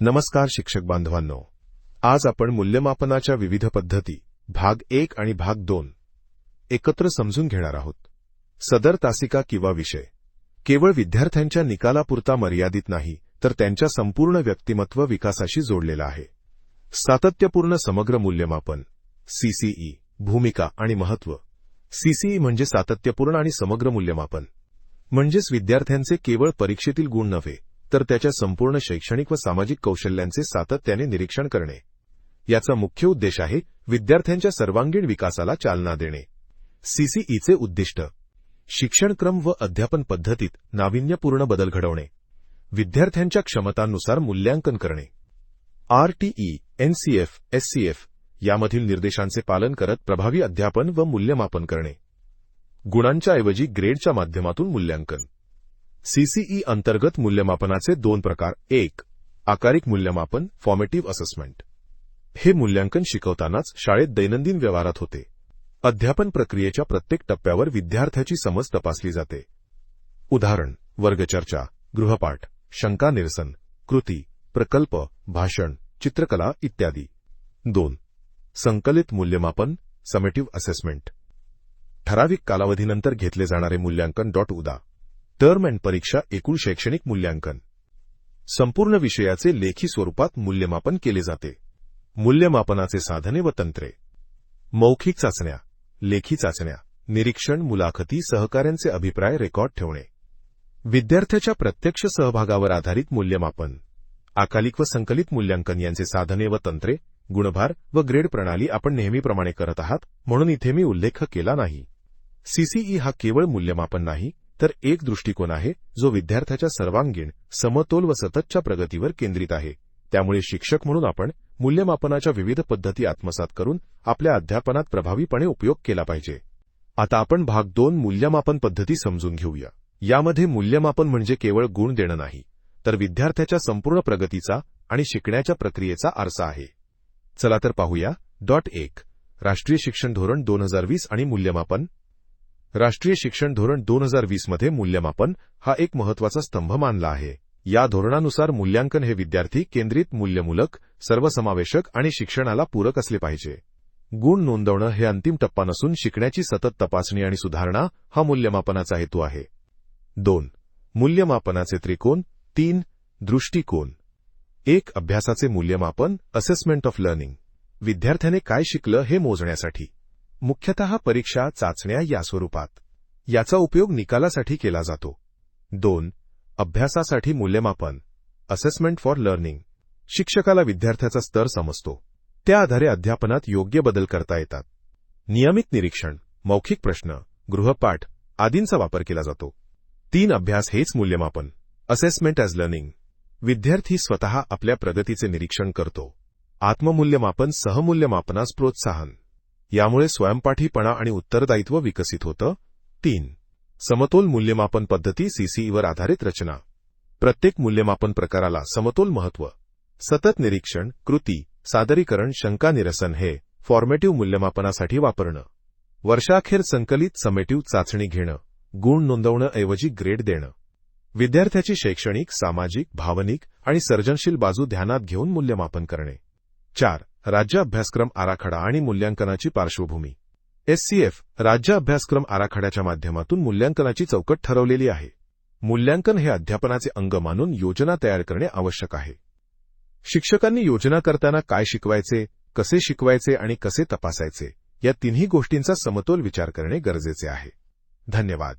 नमस्कार शिक्षक बांधवांनो. आज आपण मूल्यमापनाच्या विविध पद्धती भाग एक आणि भाग दोन एकत्र समजून घेणार आहोत. सदर तासिका किंवा विषय. केवळ विद्यार्थ्यांच्या निकालापुरता मर्यादित नाही तर त्यांच्या संपूर्ण व्यक्तिमत्व विकासाशी जोडलेला आहे. सातत्यपूर्ण समग्र मूल्यमापन सीसीई भूमिका आणि महत्त्व. सीसीई म्हणजे सातत्यपूर्ण आणि समग्र मूल्यमापन. म्हणजेच विद्यार्थ्यांचे केवळ परीक्षेतील गुण नव्हे तर त्याच्या संपूर्ण शैक्षणिक व सामाजिक कौशल्यांचे सातत्याने निरीक्षण करणे. याचा मुख्य उद्देश आहे विद्यार्थ्यांच्या सर्वांगीण विकासाला चालना देणे. सीसीईचे उद्दिष्ट. शिक्षणक्रम व अध्यापन पद्धतीत नाविन्यपूर्ण बदल घडवणे. विद्यार्थ्यांच्या क्षमतांनुसार मूल्यांकन करणे. आरटीई एनसीएफ एससीएफ यामधील निर्देशांचे पालन करत प्रभावी अध्यापन व मूल्यमापन करणे. गुणांच्या ऐवजी ग्रेडच्या माध्यमातून मूल्यांकन. सीसीई अंतर्गत मूल्यमापनाचे दोन प्रकार. एक आकारिक मूल्यमापन फॉर्मेटिव्ह असेसमेंट हे मूल्यांकन शिकवतानाच शाळेत दैनंदिन व्यवहारात होते. अध्यापन प्रक्रियेच्या प्रत्येक टप्प्यावर विद्यार्थ्याची समज तपासली जाते. उदाहरण वर्गचर्चा गृहपाठ शंका निरसन कृती प्रकल्प भाषण चित्रकला इत्यादी. दोन संकलित मूल्यमापन समेटिव्ह असेसमेंट ठराविक कालावधीनंतर घेतले जाणारे मूल्यांकन डॉट उदा. टर्म अँड परीक्षा एकूण शैक्षणिक मूल्यांकन. संपूर्ण विषयाचे लेखी स्वरूपात मूल्यमापन केले जाते. मूल्यमापनाचे साधने व तंत्रे. मौखिक चाचण्या लेखी चाचण्या निरीक्षण मुलाखती सहकाऱ्यांचे अभिप्राय रेकॉर्ड ठेवणे. विद्यार्थ्याच्या प्रत्यक्ष सहभागावर आधारित मूल्यमापन. अकालिक व संकलित मूल्यांकन यांचे साधने व तंत्रे गुणभार व ग्रेड प्रणाली आपण नेहमीप्रमाणे करत आहात म्हणून इथे मी उल्लेख केला नाही. सीसीई हा केवळ मूल्यमापन नाही तर एक दृष्टिकोन आहे जो विद्यार्थ्याच्या सर्वांगीण समतोल व सततच्या प्रगतीवर केंद्रित आहे. त्यामुळे शिक्षक म्हणून आपण मूल्यमापनाच्या विविध पद्धती आत्मसात करून आपल्या अध्यापनात प्रभावीपणे उपयोग केला पाहिजे. आता आपण भाग दोन मूल्यमापन पद्धती समजून घेऊया. यामध्ये मूल्यमापन म्हणजे केवळ गुण देणं नाही तर विद्यार्थ्याच्या संपूर्ण प्रगतीचा आणि शिकण्याच्या प्रक्रियेचा आरसा आहे. चला तर पाहूया. डॉट एक राष्ट्रीय शिक्षण धोरण दोन हजार वीस आणि मूल्यमापन. राष्ट्रीय शिक्षण धोरण दोन हजार वीसमध्ये मूल्यमापन हा एक महत्त्वाचा स्तंभ मानला आहे. या धोरणानुसार मूल्यांकन हे विद्यार्थी केंद्रित मूल्यमूलक सर्वसमावेशक आणि शिक्षणाला पूरक असले पाहिजे. गुण नोंदवणं हे अंतिम टप्पा नसून शिकण्याची सतत तपासणी आणि सुधारणा हा मूल्यमापनाचा हेतू आहे. दोन मूल्यमापनाचे त्रिकोण. तीन दृष्टिकोन. एक अभ्यासाचे मूल्यमापन असेसमेंट ऑफ लर्निंग विद्यार्थ्याने काय शिकलं हे मोजण्यासाठी. मुख्यतः परीक्षा चाचण्या या स्वरूपात. याचा उपयोग निकालासाठी केला जातो. दोन अभ्यासासाठी मूल्यमापन असेसमेंट फॉर लर्निंग शिक्षकाला विद्यार्थ्याचा स्तर समजतो. त्या आधारे अध्यापनात योग्य बदल करता येतात. नियमित निरीक्षण मौखिक प्रश्न गृहपाठ आदींचा वापर केला जातो. तीन अभ्यास हेच मूल्यमापन असेसमेंट ॲज लर्निंग विद्यार्थी स्वतः आपल्या प्रगतीचे निरीक्षण करतो. आत्ममूल्यमापन सहमूल्यमापनास प्रोत्साहन. यामुळे स्वयंपाठीपणा आणि उत्तरदायित्व विकसित होतं. तीन. समतोल मूल्यमापन पद्धती सीसीईवर आधारित रचना. प्रत्येक मूल्यमापन प्रकाराला समतोल महत्त्व. सतत निरीक्षण कृती सादरीकरण शंका निरसन हे फॉर्मेटिव्ह मूल्यमापनासाठी वापरणं. वर्षाखेर संकलित समेटिव्ह चाचणी घेणं. गुण नोंदवणं ऐवजी ग्रेड देणं. विद्यार्थ्याची शैक्षणिक सामाजिक भावनिक आणि सर्जनशील बाजू ध्यानात घेऊन मूल्यमापन करणे. चार. राज्य अभ्यासक्रम आराखडा आणि मूल्यांकनाची पार्श्वभूमी. एससीएफ राज्य अभ्यासक्रम आराखड्याच्या माध्यमातून मूल्यांकनाची चौकट ठरवलेली आहे. मूल्यांकन हे अध्यापनाचे अंग मानून योजना तयार करणे आवश्यक आहे. शिक्षकांनी योजना करताना काय शिकवायचे कसे शिकवायचे आणि कसे तपासायचे या तिन्ही गोष्टींचा समतोल विचार करणे गरजेचे आहे. धन्यवाद.